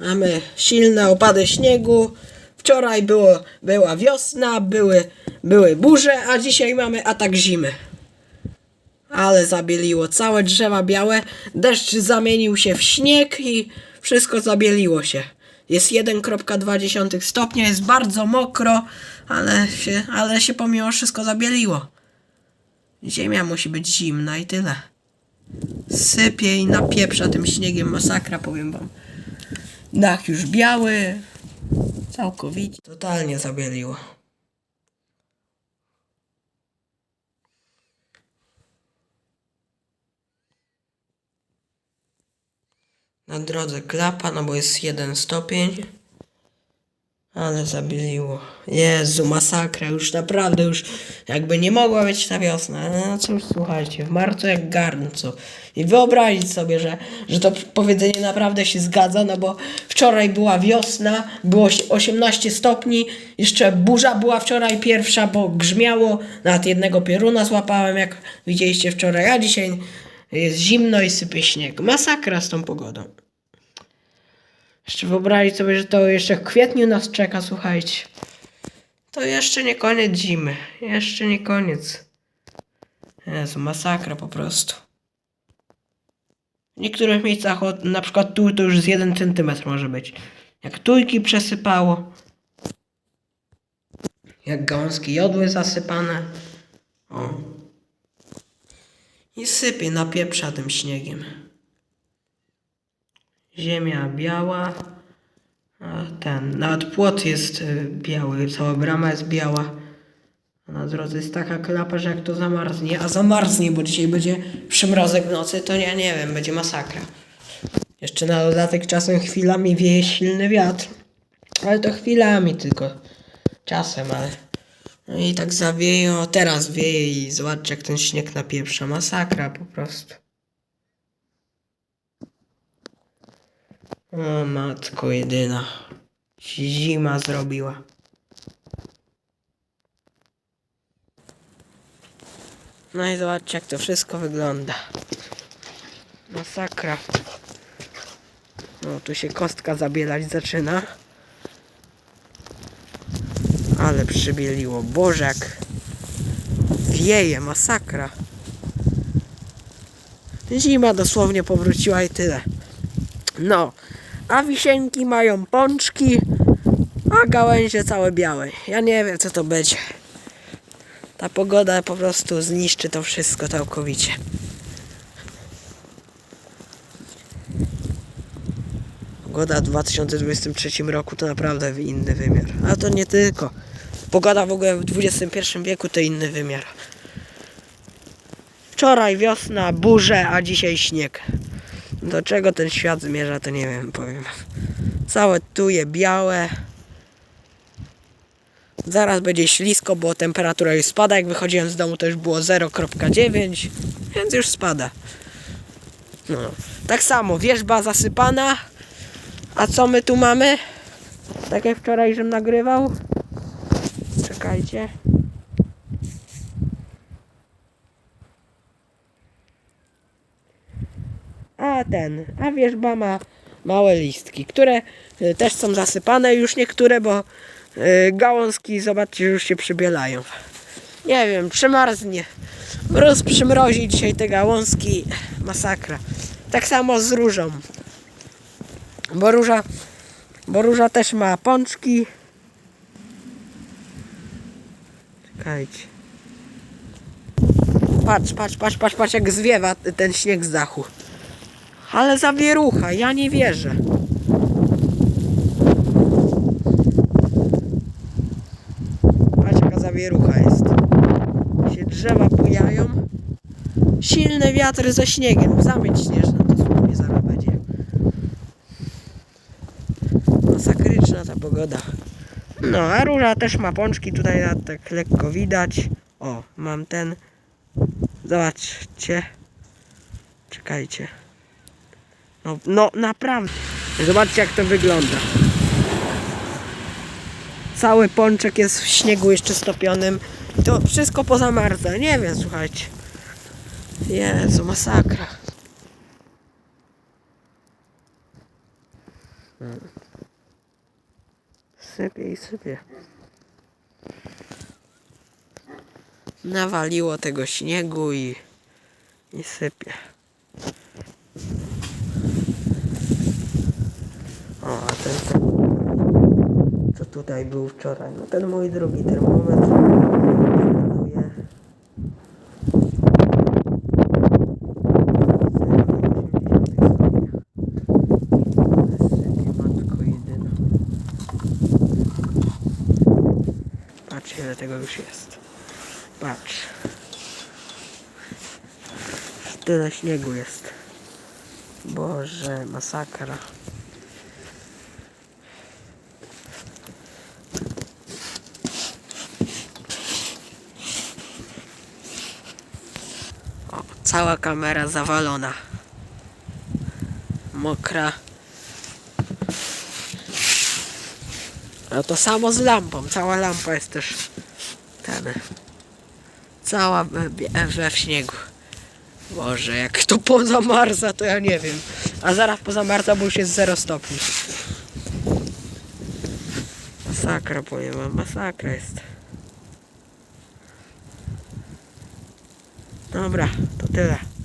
Mamy silne opady śniegu. Wczoraj było, była wiosna, były, były burze, a dzisiaj mamy atak zimy. Ale zabieliło całe drzewa białe, deszcz zamienił się w śnieg i wszystko zabieliło się. Jest 1,2 stopnia, jest bardzo mokro, ale się, ale się pomimo wszystko zabieliło. Ziemia musi być zimna i tyle. Sypie i napieprza tym śniegiem masakra, powiem wam. Dach już biały. Całkowicie. Totalnie zabieliło. Na drodze klapa, no bo jest jeden stopień. Ale zabieliło. Jezu, masakra. Już naprawdę, już jakby nie mogła być ta wiosna. Ale no cóż, słuchajcie, w marcu jak garnco. I wyobrazić sobie, że, że to powiedzenie naprawdę się zgadza, no bo wczoraj była wiosna, było oś- 18 stopni, jeszcze burza była wczoraj pierwsza, bo grzmiało, nawet jednego pioruna złapałem, jak widzieliście wczoraj, a dzisiaj jest zimno i sypie śnieg. Masakra z tą pogodą. Jeszcze wyobrazić sobie, że to jeszcze w kwietniu nas czeka, słuchajcie. To jeszcze nie koniec zimy. Jeszcze nie koniec. Jezu, masakra po prostu. W niektórych miejscach, na przykład tu, to już z 1 cm może być. Jak tujki przesypało. Jak gałązki jodły zasypane. O. I sypie, napieprza tym śniegiem. Ziemia biała. A ten, nawet płot jest y, biały, cała brama jest biała. A na drodze jest taka klapa, że jak to zamarznie, a zamarznie, bo dzisiaj będzie przymrozek w nocy, to ja nie wiem, będzie masakra. Jeszcze na dodatek czasem chwilami wieje silny wiatr. Ale to chwilami tylko. Czasem, ale... No i tak zawieje, o teraz wieje i zobaczcie jak ten śnieg napieprza. Masakra po prostu. O matko jedyna. Zima zrobiła. No i zobaczcie jak to wszystko wygląda. Masakra. No tu się kostka zabielać zaczyna. Ale przybieliło. Bożek. Wieje, masakra. Zima dosłownie powróciła i tyle. No, a wisienki mają pączki, a gałęzie całe białe. Ja nie wiem co to będzie. Ta pogoda po prostu zniszczy to wszystko całkowicie. Pogoda w 2023 roku to naprawdę inny wymiar. A to nie tylko. Pogoda w ogóle w XXI wieku to inny wymiar. Wczoraj wiosna, burze, a dzisiaj śnieg. Do czego ten świat zmierza, to nie wiem, powiem. Całe tuje białe. Zaraz będzie ślisko, bo temperatura już spada. Jak wychodziłem z domu, to już było 0,9, więc już spada. No. Tak samo, wierzba zasypana. A co my tu mamy? Tak jak wczoraj, żem nagrywał. Czekajcie. A ten, a wierzba ma małe listki, które y, też są zasypane już niektóre, bo y, gałązki, zobaczcie, już się przybielają. Nie wiem, przymarznie. Mróz przymrozi dzisiaj te gałązki. Masakra. Tak samo z różą. Bo róża, bo róża też ma pączki. Czekajcie. Patrz, patrz, patrz, patrz, patrz jak zwiewa ten śnieg z dachu. Ale zawierucha, ja nie wierzę. Patrz jaka zawierucha jest. Się drzewa bujają. Silne wiatry ze śniegiem. Zamieć śnieżna dosłownie zaraz będzie. Masakryczna ta pogoda. No, a róża też ma pączki tutaj tak lekko widać. O, mam ten. Zobaczcie. Czekajcie. No, no naprawdę. Zobaczcie jak to wygląda. Cały pączek jest w śniegu jeszcze stopionym. To wszystko pozamarza. Nie wiem, słuchajcie. Jezu, masakra. Sypie i sypie. Nawaliło tego śniegu i, i sypie. O, a ten co, co tutaj był wczoraj? No ten mój drugi termometr. Wskazuje 0,8 stopnia. Sypie matko jedyna. Patrz ile tego już jest. Patrz. Tyle śniegu jest. Boże, masakra. O, cała kamera zawalona. Mokra. A to samo z lampą. Cała lampa jest też ten. Cała we, w śniegu. Boże, jak to pozamarza, to ja nie wiem. A zaraz pozamarza, bo już jest 0 stopni. Masakra, powiem masakra jest. Dobra, to tyle.